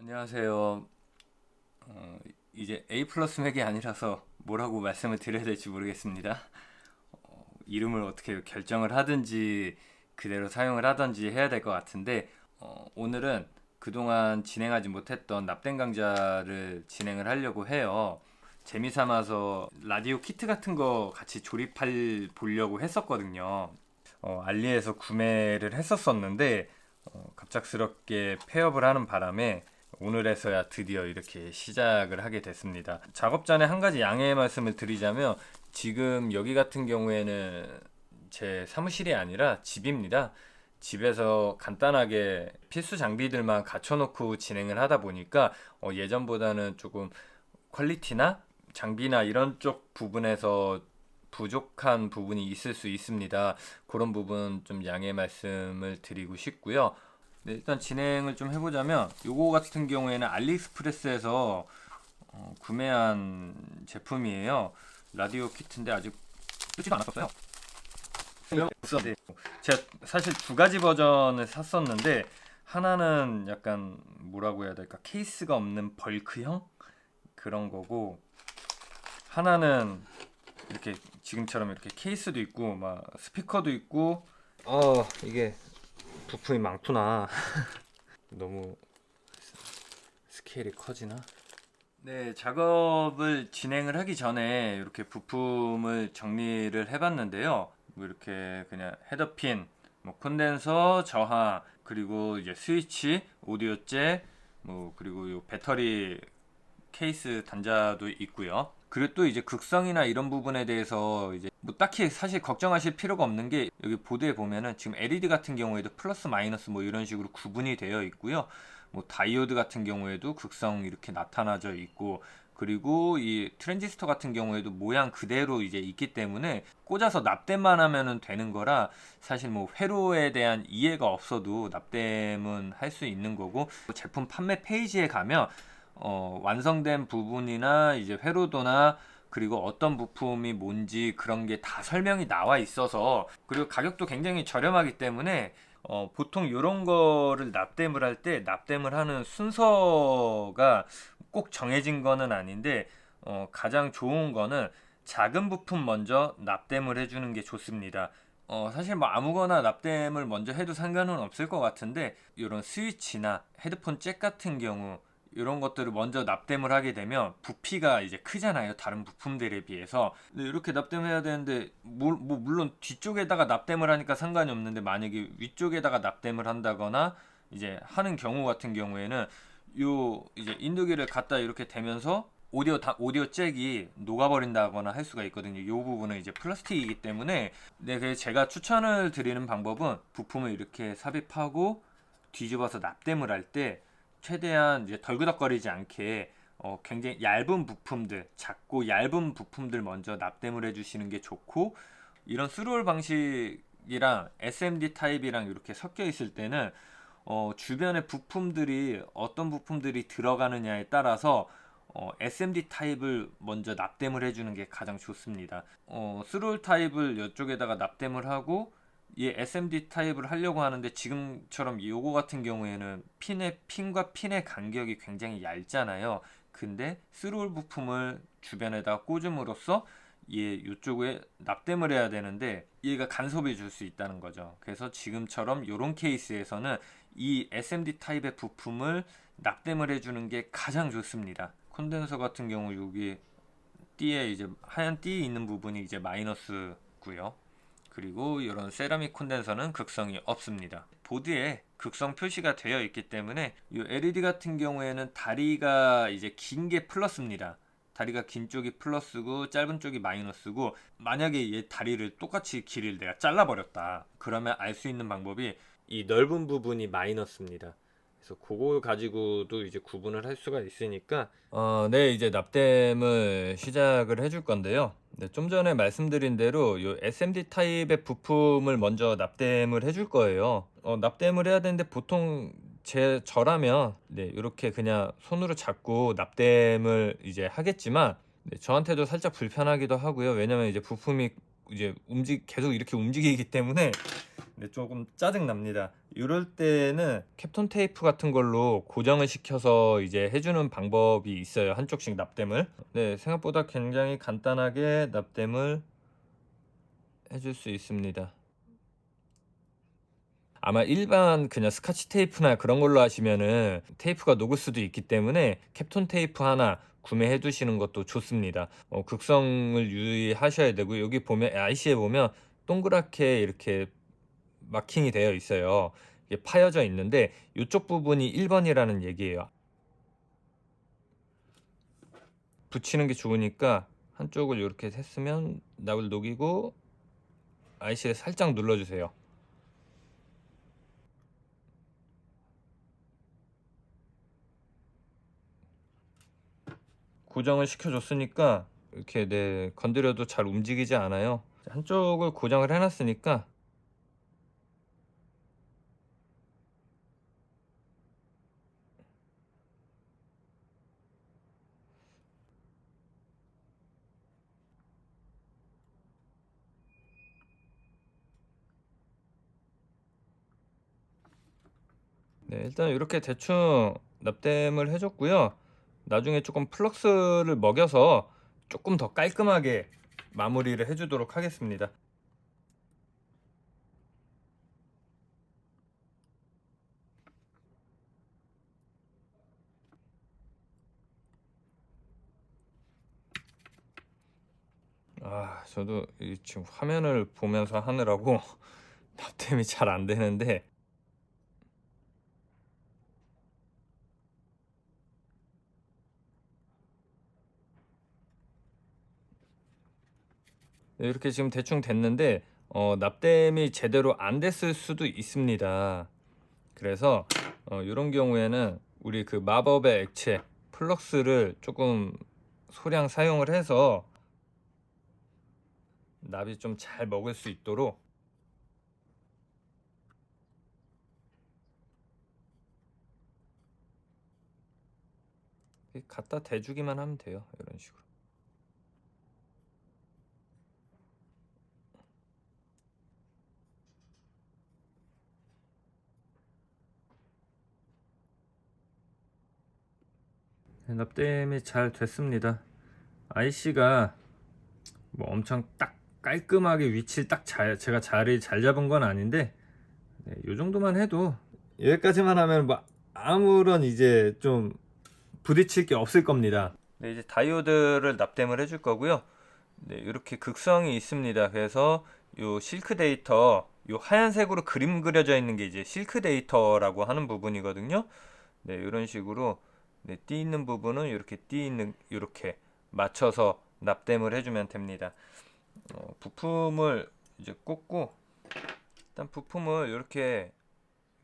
안녕하세요. 어, 이제 A 플러스 맥이 아니라서 뭐라고 말씀을 드려야 될지 모르겠습니다. 어, 이름을 어떻게 결정을 하든지 그대로 사용을 하든지 해야 될 것 같은데 어, 오늘은 그동안 진행하지 못했던 납땜 강좌를 진행을 하려고 해요. 재미 삼아서 라디오 키트 같은 거 같이 조립할 보려고 했었거든요. 어, 알리에서 구매를 했었었는데 어, 갑작스럽게 폐업을 하는 바람에 오늘에서야 드디어 이렇게 시작을 하게 됐습니다. 작업 전에 한 가지 양해의 말씀을 드리자면 지금 여기 같은 경우에는 제 사무실이 아니라 집입니다. 집에서 간단하게 필수 장비들만 갖춰놓고 진행을 하다 보니까 어, 예전보다는 조금 퀄리티나 장비나 이런 쪽 부분에서 부족한 부분이 있을 수 있습니다. 그런 부분 좀 양해 말씀을 드리고 싶고요. 네, 일단 진행을 좀 해보자면 요거 같은 경우에는 알리익스프레스에서 어, 구매한 제품이에요. 라디오 키트인데 아직 뜨지도 않았었어요. 네. 제가 사실 두 가지 버전을 샀었는데 하나는 약간 뭐라고 해야 될까 케이스가 없는 벌크형 그런 거고 하나는 이렇게 지금처럼 이렇게 케이스도 있고 막 스피커도 있고 어 이게 부품이 많구나 너무 스케일이 커지나? 네 작업을 진행을 하기 전에 이렇게 부품을 정리를 해봤는데요 뭐 이렇게 그냥 헤더핀 뭐 콘덴서 저하 그리고 이제 스위치 오디오 잭 뭐 그리고 요 배터리 케이스 단자도 있고요. 그리고 또 이제 극성이나 이런 부분에 대해서 이제 뭐 딱히 사실 걱정하실 필요가 없는 게 여기 보드에 보면은 지금 LED 같은 경우에도 플러스 마이너스 뭐 이런 식으로 구분이 되어 있고요. 뭐 다이오드 같은 경우에도 극성 이렇게 나타나져 있고 그리고 이 트랜지스터 같은 경우에도 모양 그대로 이제 있기 때문에 꽂아서 납땜만 하면은 되는 거라 사실 뭐 회로에 대한 이해가 없어도 납땜은 할 수 있는 거고 제품 판매 페이지에 가면 어, 완성된 부분이나 이제 회로도나 그리고 어떤 부품이 뭔지 그런 게 다 설명이 나와 있어서 그리고 가격도 굉장히 저렴하기 때문에 어, 보통 이런 거를 납땜을 할 때 납땜을 하는 순서가 꼭 정해진 거는 아닌데 어, 가장 좋은 거는 작은 부품 먼저 납땜을 해주는 게 좋습니다. 어, 사실 뭐 아무거나 납땜을 먼저 해도 상관은 없을 것 같은데 이런 스위치나 헤드폰 잭 같은 경우 이런 것들을 먼저 납땜을 하게 되면 부피가 이제 크잖아요. 다른 부품들에 비해서. 이렇게 납땜해야 되는데 뭐, 뭐 물론 뒤쪽에다가 납땜을 하니까 상관이 없는데 만약에 위쪽에다가 납땜을 한다거나 이제 하는 경우 같은 경우에는 요 이제 인두기를 갖다 이렇게 대면서 오디오 다, 오디오 잭이 녹아버린다거나 할 수가 있거든요. 이 부분은 이제 플라스틱이기 때문에 네, 제가 추천을 드리는 방법은 부품을 이렇게 삽입하고 뒤집어서 납땜을 할때 최대한 이제 덜그덕거리지 않게 어, 굉장히 얇은 부품들, 작고 얇은 부품들 먼저 납땜을 해주시는 게 좋고 이런 스롤 방식이랑 SMD 타입이랑 이렇게 섞여 있을 때는 어, 주변의 부품들이 어떤 부품들이 들어가느냐에 따라서 어, SMD 타입을 먼저 납땜을 해주는 게 가장 좋습니다. 어, 스롤 타입을 이쪽에다가 납땜을 하고 이 SMD 타입을 하려고 하는데 지금처럼 요거 같은 경우에는 핀의 핀과 핀의 간격이 굉장히 얇잖아요. 근데 스롤 부품을 주변에다 꽂음으로써 얘 이쪽에 납땜을 해야 되는데 얘가 간섭이 줄 수 있다는 거죠. 그래서 지금처럼 요런 케이스에서는 이 SMD 타입의 부품을 납땜을 해주는 게 가장 좋습니다. 콘덴서 같은 경우 여기 띠에 이제 하얀 띠 있는 부분이 이제 마이너스고요. 그리고 이런 세라믹 콘덴서는 극성이 없습니다. 보드에 극성 표시가 되어 있기 때문에 이 LED 같은 경우에는 다리가 이제 긴 게 플러스입니다. 다리가 긴 쪽이 플러스고 짧은 쪽이 마이너스고 만약에 얘 다리를 똑같이 길이를 내가 잘라버렸다. 그러면 알 수 있는 방법이 이 넓은 부분이 마이너스입니다. 그래서 그거 가지고도 이제 구분을 할 수가 있으니까 어, 네 이제 납땜을 시작을 해줄 건데요. 네, 좀 전에 말씀드린 대로 요 SMD 타입의 부품을 먼저 납땜을 해줄 거예요. 어, 납땜을 해야 되는데 보통 제 저라면 네, 이렇게 그냥 손으로 잡고 납땜을 이제 하겠지만 네, 저한테도 살짝 불편하기도 하고요. 왜냐면 이제 부품이 이제 움직 계속 이렇게 움직이기 때문에 근데 조금 짜증 납니다. 이럴 때는 캡톤 테이프 같은 걸로 고정을 시켜서 이제 해주는 방법이 있어요. 한쪽씩 납땜을. 네, 생각보다 굉장히 간단하게 납땜을 해줄 수 있습니다. 아마 일반 그냥 스카치 테이프나 그런 걸로 하시면은 테이프가 녹을 수도 있기 때문에 캡톤 테이프 하나 구매해 두시는 것도 좋습니다. 어, 극성을 유의하셔야 되고 여기 보면 IC에 보면 동그랗게 이렇게 마킹이 되어 있어요. 이게 파여져 있는데 이쪽 부분이 1번이라는 얘기예요. 붙이는 게 좋으니까 한쪽을 이렇게 했으면 납을 녹이고 IC를 살짝 눌러주세요. 고정을 시켜줬으니까 이렇게 네 건드려도 잘 움직이지 않아요. 한쪽을 고정을 해놨으니까 네, 일단 이렇게 대충 납땜을 해줬고요. 나중에 조금 플럭스를 먹여서 조금 더 깔끔하게 마무리를 해주도록 하겠습니다. 아, 저도 이 지금 화면을 보면서 하느라고 납땜이 잘 안 되는데 이렇게 지금 대충 됐는데 어, 납땜이 제대로 안 됐을 수도 있습니다. 그래서 어, 이런 경우에는 우리 그 마법의 액체 플럭스를 조금 소량 사용을 해서 납이 좀 잘 먹을 수 있도록 갖다 대주기만 하면 돼요. 이런 식으로. 납땜이 잘 됐습니다. IC가 뭐 엄청 딱 깔끔하게 위치를 딱 잘, 제가 자리 잘 잡은 건 아닌데 네, 요 정도만 해도 여기까지만 하면 뭐 아무런 이제 좀 부딪힐 게 없을 겁니다. 네, 이제 다이오드를 납땜을 해줄 거고요. 네, 이렇게 극성이 있습니다. 그래서 요 실크 데이터, 요 하얀색으로 그림 그려져 있는 게 이제 실크 데이터라고 하는 부분이거든요. 네, 이런 식으로 네, 띠 있는 부분은 이렇게 띠 있는 이렇게 맞춰서 납땜을 해주면 됩니다. 어, 부품을 이제 꽂고 일단 부품을 이렇게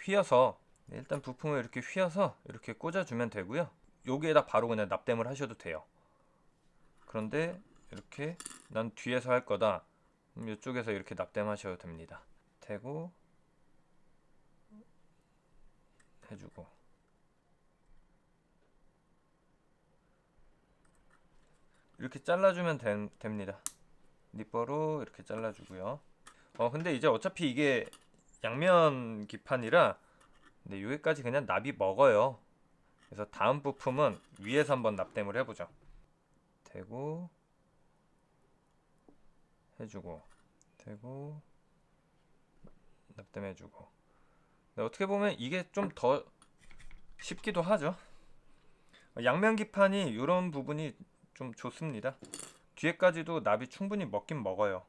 휘어서 네, 일단 부품을 이렇게 휘어서 이렇게 꽂아주면 되고요. 여기에다 바로 그냥 납땜을 하셔도 돼요. 그런데 이렇게 난 뒤에서 할 거다. 이쪽에서 이렇게 납땜하셔도 됩니다. 대고 해주고 이렇게 잘라주면 된- 됩니다. 니퍼로 이렇게 잘라주고요. 어 근데 이제 어차피 이게 양면 기판이라 근데 여기까지 그냥 납이 먹어요. 그래서 다음 부품은 위에서 한번 납땜을 해보죠. 대고 해주고 대고 납땜해주고. 어떻게 보면 이게 좀 더 쉽기도 하죠. 양면 기판이 이런 부분이 좀 좋습니다. 뒤에까지도 납이 충분히 먹긴 먹어요.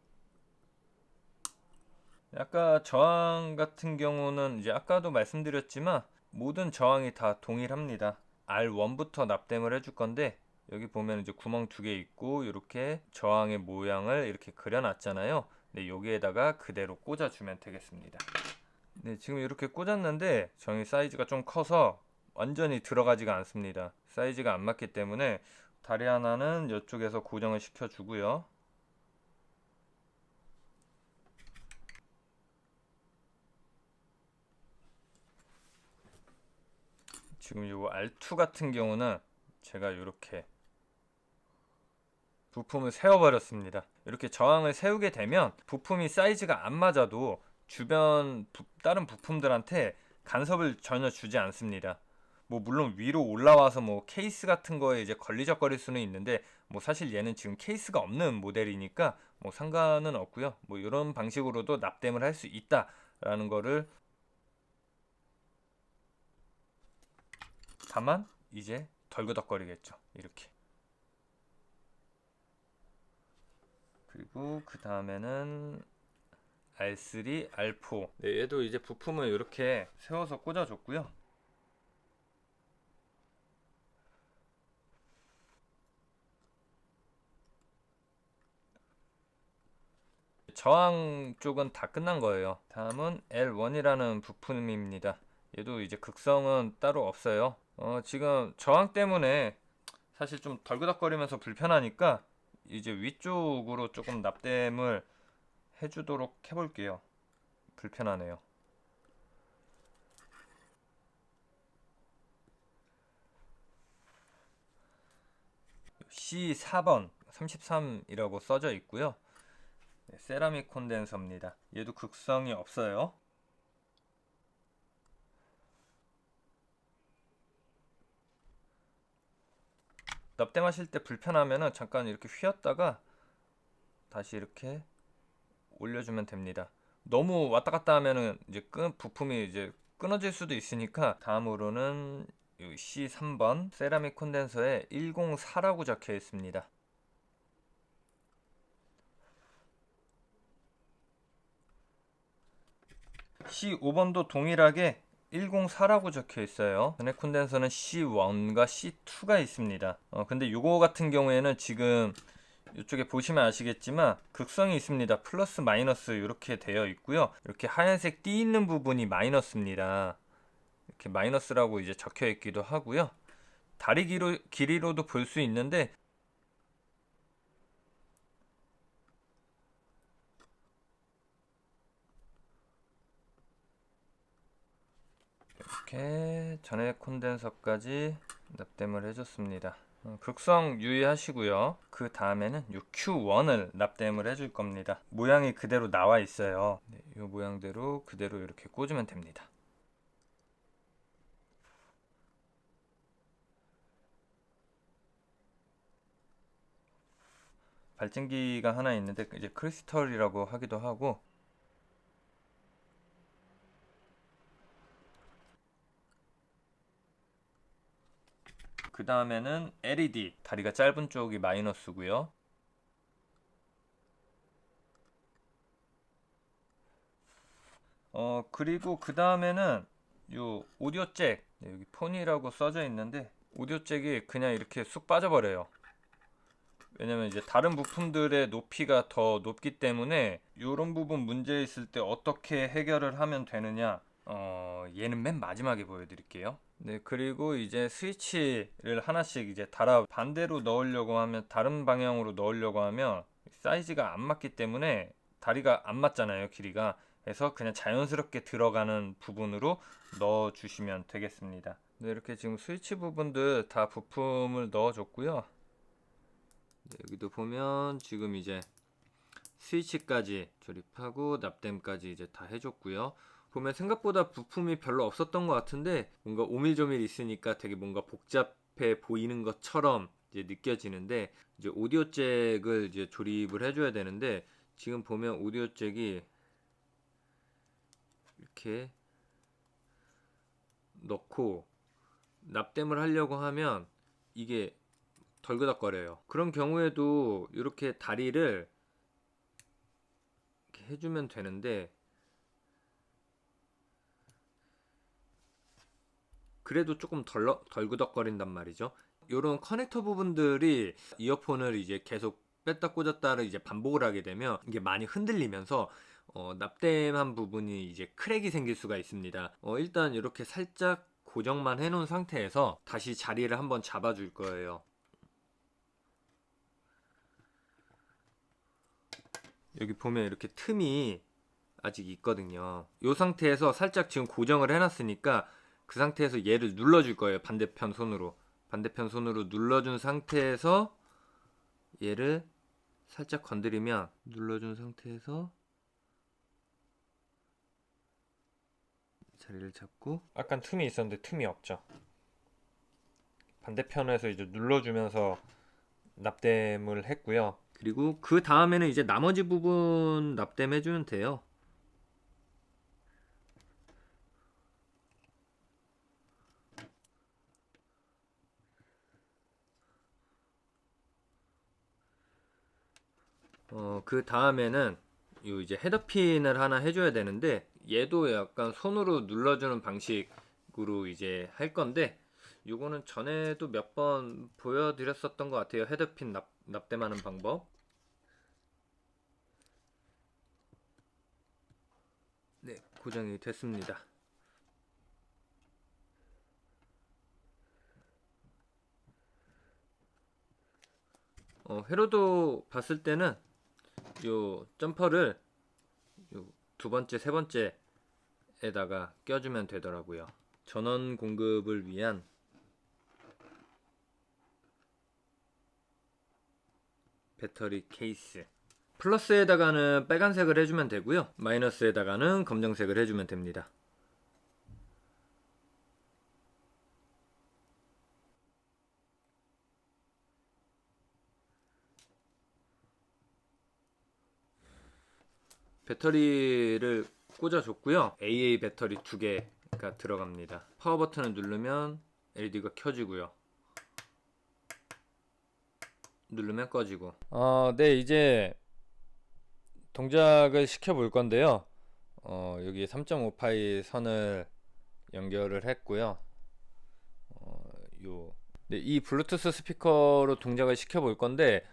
아까 저항 같은 경우는 이제 아까도 말씀드렸지만 모든 저항이 다 동일합니다. R1부터 납땜을 해줄 건데 여기 보면 이제 구멍 두 개 있고 이렇게 저항의 모양을 이렇게 그려놨잖아요. 네, 여기에다가 그대로 꽂아주면 되겠습니다. 네, 지금 이렇게 꽂았는데 저희 사이즈가 좀 커서 완전히 들어가지가 않습니다. 사이즈가 안 맞기 때문에 다리 하나는 이쪽에서 고정을 시켜주고요. 지금 요 R2 같은 경우는 제가 이렇게 부품을 세워버렸습니다. 이렇게 저항을 세우게 되면 부품이 사이즈가 안 맞아도 주변 부- 다른 부품들한테 간섭을 전혀 주지 않습니다. 뭐 물론 위로 올라와서 뭐 케이스 같은 거에 이제 걸리적거릴 수는 있는데 뭐 사실 얘는 지금 케이스가 없는 모델이니까 뭐 상관은 없고요. 뭐 이런 방식으로도 납땜을 할 수 있다라는 거를 다만 이제 덜그덕거리겠죠. 이렇게. 그리고 그 다음에는 R3, R4. 네, 얘도 이제 부품을 이렇게 세워서 꽂아줬고요. 저항 쪽은 다 끝난 거예요. 다음은 L1이라는 부품입니다. 얘도 이제 극성은 따로 없어요. 어, 지금 저항 때문에 사실 좀 덜그덕거리면서 불편하니까 이제 위쪽으로 조금 납땜을 해주도록 해볼게요. 불편하네요. C4번 33이라고 써져 있고요. 네, 세라믹 콘덴서입니다. 얘도 극성이 없어요. 납땜하실 때 불편하면은 잠깐 이렇게 휘었다가 다시 이렇게 올려주면 됩니다. 너무 왔다 갔다 하면은 이제 끈 부품이 이제 끊어질 수도 있으니까 다음으로는 이 C3번 세라믹 콘덴서에 104라고 적혀 있습니다. C5번도 동일하게 104라고 적혀 있어요. 전액 콘덴서는 C1과 C2가 있습니다. 어, 근데 이거 같은 경우에는 지금 이쪽에 보시면 아시겠지만 극성이 있습니다. 플러스 마이너스 이렇게 되어 있고요. 이렇게 하얀색 띠 있는 부분이 마이너스입니다. 이렇게 마이너스라고 이제 적혀 있기도 하고요. 다리 길이, 길이로도 볼 수 있는데 이렇게 전액 콘덴서까지 납땜을 해줬습니다. 어, 극성 유의하시고요. 그 다음에는 이 Q1을 납땜을 해줄 겁니다. 모양이 그대로 나와 있어요. 네, 이 모양대로 그대로 이렇게 꽂으면 됩니다. 발전기가 하나 있는데 이제 크리스털이라고 하기도 하고 그 다음에는 LED 다리가 짧은 쪽이 마이너스고요. 어 그리고 그 다음에는 요 오디오 잭 네, 여기 폰이라고 써져 있는데 오디오 잭이 그냥 이렇게 쑥 빠져버려요. 왜냐면 이제 다른 부품들의 높이가 더 높기 때문에 이런 부분 문제 있을 때 어떻게 해결을 하면 되느냐 어 얘는 맨 마지막에 보여드릴게요. 네, 그리고 이제 스위치를 하나씩 이제 달아 반대로 넣으려고 하면 다른 방향으로 넣으려고 하면 사이즈가 안 맞기 때문에 다리가 안 맞잖아요, 길이가. 그래서 그냥 자연스럽게 들어가는 부분으로 넣어 주시면 되겠습니다. 네, 이렇게 지금 스위치 부분들 다 부품을 넣어 줬고요. 네, 여기도 보면 지금 이제 스위치까지 조립하고 납땜까지 이제 다 해줬고요. 보면 생각보다 부품이 별로 없었던 것 같은데 뭔가 오밀조밀 있으니까 되게 뭔가 복잡해 보이는 것처럼 이제 느껴지는데 이제 오디오 잭을 이제 조립을 해줘야 되는데 지금 보면 오디오 잭이 이렇게 넣고 납땜을 하려고 하면 이게 덜그덕거려요. 그런 경우에도 이렇게 다리를 이렇게 해주면 되는데 그래도 조금 덜, 덜그덕거린단 말이죠. 이런 커넥터 부분들이 이어폰을 이제 계속 뺐다 꽂았다를 이제 반복을 하게 되면 이게 많이 흔들리면서 어, 납땜한 부분이 이제 크랙이 생길 수가 있습니다. 어, 일단 이렇게 살짝 고정만 해놓은 상태에서 다시 자리를 한번 잡아줄 거예요. 여기 보면 이렇게 틈이 아직 있거든요. 이 상태에서 살짝 지금 고정을 해놨으니까 그 상태에서 얘를 눌러줄 거예요. 반대편 손으로. 반대편 손으로 눌러준 상태에서 얘를 살짝 건드리면 눌러준 상태에서 자리를 잡고 약간 틈이 있었는데 틈이 없죠. 반대편에서 이제 눌러주면서 납땜을 했고요. 그리고 그 다음에는 이제 나머지 부분 납땜해 주면 돼요. 어, 그 다음에는 요 이제 헤더핀을 하나 해줘야 되는데 얘도 약간 손으로 눌러주는 방식으로 이제 할 건데 요거는 전에도 몇 번 보여드렸었던 것 같아요. 헤더핀 납, 납땜하는 방법. 네 고정이 됐습니다. 어, 회로도 봤을 때는 요 점퍼를 요 두 번째, 세 번째에다가 껴주면 되더라고요. 전원 공급을 위한 배터리 케이스. 플러스에다가는 빨간색을 해주면 되고요. 마이너스에다가는 검정색을 해주면 됩니다. 배터리를 꽂아줬고요. AA 배터리 두 개가 들어갑니다. 파워 버튼을 누르면 LED가 켜지고요. 누르면 꺼지고. 어, 네 이제 동작을 시켜 볼 건데요. 어, 여기 3.5파이 선을 연결을 했고요. 어, 요, 네, 이 블루투스 스피커로 동작을 시켜 볼 건데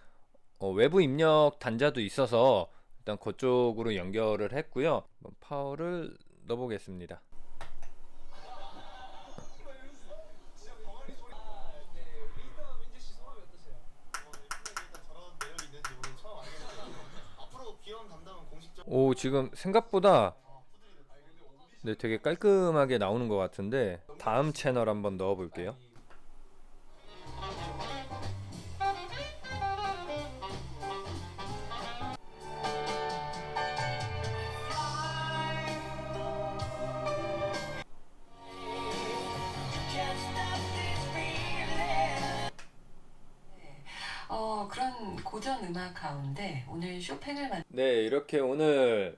어, 외부 입력 단자도 있어서 일단 그쪽으로 연결을 했고요. 파워를 넣어보겠습니다. 오 지금 생각보다 네, 되게 깔끔하게 나오는 것 같은데 다음 채널 한번 넣어볼게요. 고전 음악 가운데 오늘 쇼팽을 만 네, 이렇게 오늘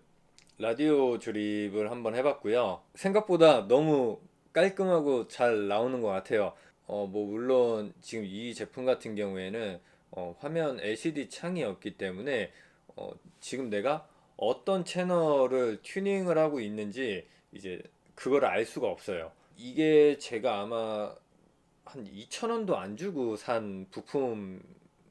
라디오 조립을 한번 해봤고요. 생각보다 너무 깔끔하고 잘 나오는 것 같아요. 어, 뭐, 물론 지금 이 제품 같은 경우에는 어, 화면 LCD 창이 없기 때문에 어, 지금 내가 어떤 채널을 튜닝을 하고 있는지 이제 그걸 알 수가 없어요. 이게 제가 아마 한 2,000원도 안 주고 산 부품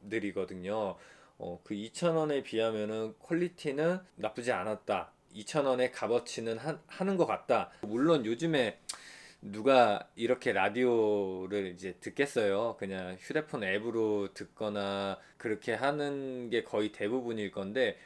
들이거든요. 어, 그 2,000원에 비하면은 퀄리티는 나쁘지 않았다. 2,000원의 값어치는 하, 하는 것 같다. 물론 요즘에 누가 이렇게 라디오를 이제 듣겠어요. 그냥 휴대폰 앱으로 듣거나 그렇게 하는 게 거의 대부분일 건데,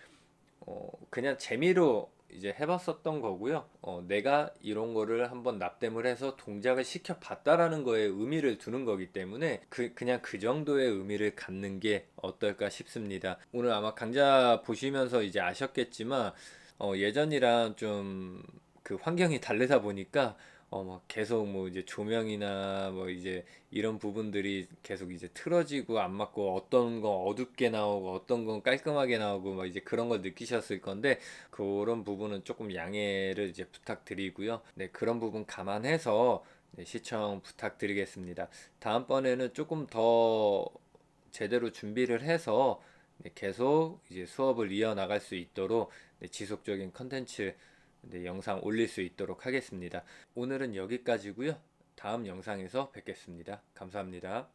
어, 그냥 재미로 이제 해봤었던 거고요. 어, 내가 이런 거를 한번 납땜을 해서 동작을 시켜봤다라는 거에 의미를 두는 거기 때문에 그, 그냥 그 정도의 의미를 갖는 게 어떨까 싶습니다. 오늘 아마 강좌 보시면서 이제 아셨겠지만, 어, 예전이랑 좀 그 환경이 다르다 보니까 어, 막 계속 뭐 이제 조명이나 뭐 이제 이런 부분들이 계속 이제 틀어지고 안 맞고 어떤 거 어둡게 나오고 어떤 건 깔끔하게 나오고 막 이제 그런 걸 느끼셨을 건데 그런 부분은 조금 양해를 이제 부탁드리고요. 네, 그런 부분 감안해서 네, 시청 부탁드리겠습니다. 다음번에는 조금 더 제대로 준비를 해서 네, 계속 이제 수업을 이어나갈 수 있도록 네, 지속적인 컨텐츠 네, 영상 올릴 수 있도록 하겠습니다. 오늘은 여기까지고요. 다음 영상에서 뵙겠습니다. 감사합니다.